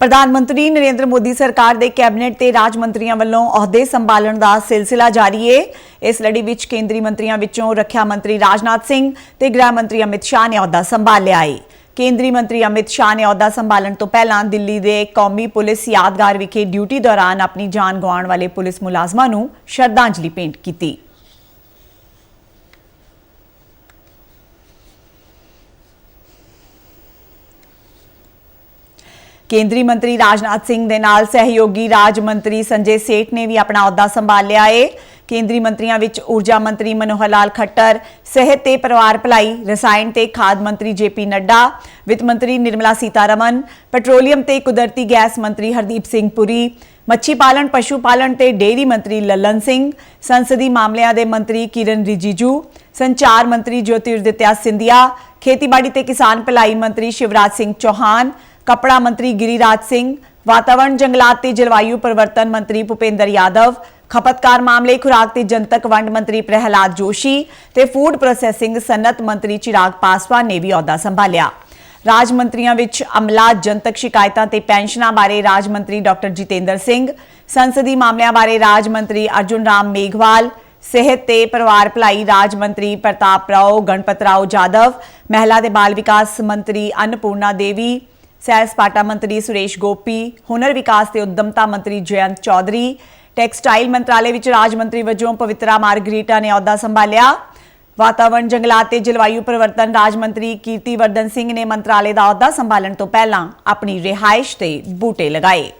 ਪ੍ਰਧਾਨ ਮੰਤਰੀ ਨਰਿੰਦਰ ਮੋਦੀ ਸਰਕਾਰ ਦੇ ਕੈਬਨਿਟ ਤੇ ਰਾਜ ਮੰਤਰੀਆਂ ਵੱਲੋਂ ਅਹੁਦੇ ਸੰਭਾਲਣ ਦਾ ਸਿਲਸਿਲਾ ਜਾਰੀ ਹੈ ਇਸ ਲੜੀ ਵਿੱਚ ਕੇਂਦਰੀ ਮੰਤਰੀਆਂ ਵਿੱਚੋਂ ਰੱਖਿਆ ਮੰਤਰੀ ਰਾਜਨਾਥ ਸਿੰਘ ਤੇ ਗ੍ਰਹਿ ਮੰਤਰੀ ਅਮਿਤ ਸ਼ਾਹ ਨੇ ਅਹੁਦਾ ਸੰਭਾਲਿਆ ਹੈ ਕੇਂਦਰੀ ਮੰਤਰੀ ਅਮਿਤ ਸ਼ਾਹ ਨੇ ਅਹੁਦਾ ਸੰਭਾਲਣ ਤੋਂ ਪਹਿਲਾਂ ਦਿੱਲੀ ਦੇ ਕੌਮੀ ਪੁਲਿਸ ਯਾਦਗਾਰ ਵਿਖੇ ਡਿਊਟੀ ਦੌਰਾਨ ਆਪਣੀ ਜਾਨ ਗਵਾਉਣ ਵਾਲੇ ਪੁਲਿਸ ਮੁਲਾਜ਼ਮਾਂ ਨੂੰ ਸ਼ਰਧਾਂਜਲੀ ਭੇਂਟ ਕੀਤੀ। ਕੇਂਦਰੀ ਮੰਤਰੀ ਰਾਜਨਾਥ ਸਿੰਘ ਦੇ ਨਾਲ ਸਹਿਯੋਗੀ ਰਾਜ ਮੰਤਰੀ ਸੰਜੇ ਸੇਠ ਨੇ ਵੀ ਆਪਣਾ ਅਹੁਦਾ ਸੰਭਾਲਿਆ ਏ। ਕੇਂਦਰੀ ਮੰਤਰੀਆਂ ਵਿੱਚ ਊਰਜਾ ਮੰਤਰੀ ਮਨੋਹਰ ਲਾਲ ਖੱਟਰ, ਸਿਹਤ ਤੇ ਪਰਿਵਾਰ ਭਲਾਈ, ਰਸਾਇਣ ਤੇ ਖਾਦ ਮੰਤਰੀ ਜੇਪੀ ਨੱਡਾ, ਵਿੱਤ ਮੰਤਰੀ ਨਿਰਮਲਾ ਸੀਤਾਰਮਨ, ਪੈਟਰੋਲੀਅਮ ਤੇ ਕੁਦਰਤੀ ਗੈਸ ਮੰਤਰੀ ਹਰਦੀਪ ਸਿੰਘ ਪੁਰੀ, ਮੱਛੀ ਪਾਲਣ, ਪਸ਼ੂ ਪਾਲਣ ਤੇ ਡੇਅਰੀ ਮੰਤਰੀ ਲੱਲਨ ਸਿੰਘ, ਸੰਸਦੀ ਮਾਮਲਿਆਂ ਦੇ ਮੰਤਰੀ ਕਿਰਨ ਰਿਜੀਜੂ, ਸੰਚਾਰ ਮੰਤਰੀ ਜੋਤਿਰਦਿੱਤਿਆ ਸਿੰਧੀਆ, ਖੇਤੀਬਾੜੀ ਤੇ ਕਿਸਾਨ ਭਲਾਈ ਮੰਤਰੀ ਸ਼ਿਵਰਾਜ ਸਿੰਘ ਚੌਹਾਨ ਕਪੜਾ ਮੰਤਰੀ ਗਿਰੀਰਾਜ ਸਿੰਘ ਵਾਤਾਵਰਣ ਜੰਗਲਾਤ ਤੇ ਜਲਵਾਯੂ ਪਰਿਵਰਤਨ ਮੰਤਰੀ ਭੁਪੇਂਦਰ ਯਾਦਵ ਖਪਤਕਾਰ ਮਾਮਲੇ ਖੁਰਾਕ ਤੇ ਜਨਤਕ ਵੰਡ ਮੰਤਰੀ ਪ੍ਰਹਿਲਾਦ ਜੋਸ਼ੀ ਤੇ ਫੂਡ ਪ੍ਰੋਸੈਸਿੰਗ ਸਨਅਤ ਮੰਤਰੀ ਚਿਰਾਗ ਪਾਸਵਾਨ ਨੇ ਵੀ ਅਹੁਦਾ ਸੰਭਾਲਿਆ ਰਾਜ ਮੰਤਰੀਆਂ ਵਿੱਚ ਅਮਲਾ ਜਨਤਕ ਸ਼ਿਕਾਇਤਾਂ ਤੇ ਪੈਨਸ਼ਨਾਂ ਬਾਰੇ ਰਾਜ ਮੰਤਰੀ ਡਾਕਟਰ ਜਤਿੰਦਰ ਸਿੰਘ ਸੰਸਦੀ ਮਾਮਲਿਆਂ ਬਾਰੇ ਰਾਜ ਮੰਤਰੀ ਅਰਜੁਨ ਰਾਮ ਮੇਘਵਾਲ ਸਿਹਤ ਤੇ ਪਰਿਵਾਰ ਭਲਾਈ ਰਾਜ ਮੰਤਰੀ ਪ੍ਰਤਾਪ ਰਾਓ ਗਣਪਤ ਰਾਓ ਜਾਦਵ ਮਹਿਲਾ ਤੇ ਬਾਲ ਵਿਕਾਸ ਮੰਤਰੀ ਅਨਪੂਰਨਾ ਦੇਵੀ ਸੈਰ ਸਪਾਟਾ ਮੰਤਰੀ ਸੁਰੇਸ਼ ਗੋਪੀ, ਹੁਨਰ ਵਿਕਾਸ ਤੇ ਉਦਮਤਾ ਮੰਤਰੀ ਜਯੰਤ ਚੌਧਰੀ, ਟੈਕਸਟਾਈਲ ਮੰਤਰਾਲੇ ਵਿੱਚ ਰਾਜ ਮੰਤਰੀ ਵਜੋਂ ਪਵਿੱਤਰਾ ਮਾਰਗਰੀਟਾ ਨੇ ਅਹੁਦਾ ਸੰਭਾਲਿਆ। ਵਾਤਾਵਰਣ, ਜੰਗਲਾਤ ਤੇ ਜਲਵਾਯੂ ਪਰਿਵਰਤਨ ਰਾਜ ਮੰਤਰੀ ਕੀਰਤੀਵਰਧਨ ਸਿੰਘ ਨੇ ਮੰਤਰਾਲੇ ਦਾ ਅਹੁਦਾ ਸੰਭਾਲਣ ਤੋਂ ਪਹਿਲਾਂ ਆਪਣੀ ਰਿਹਾਇਸ਼ ਤੇ ਬੂਟੇ ਲਗਾਏ।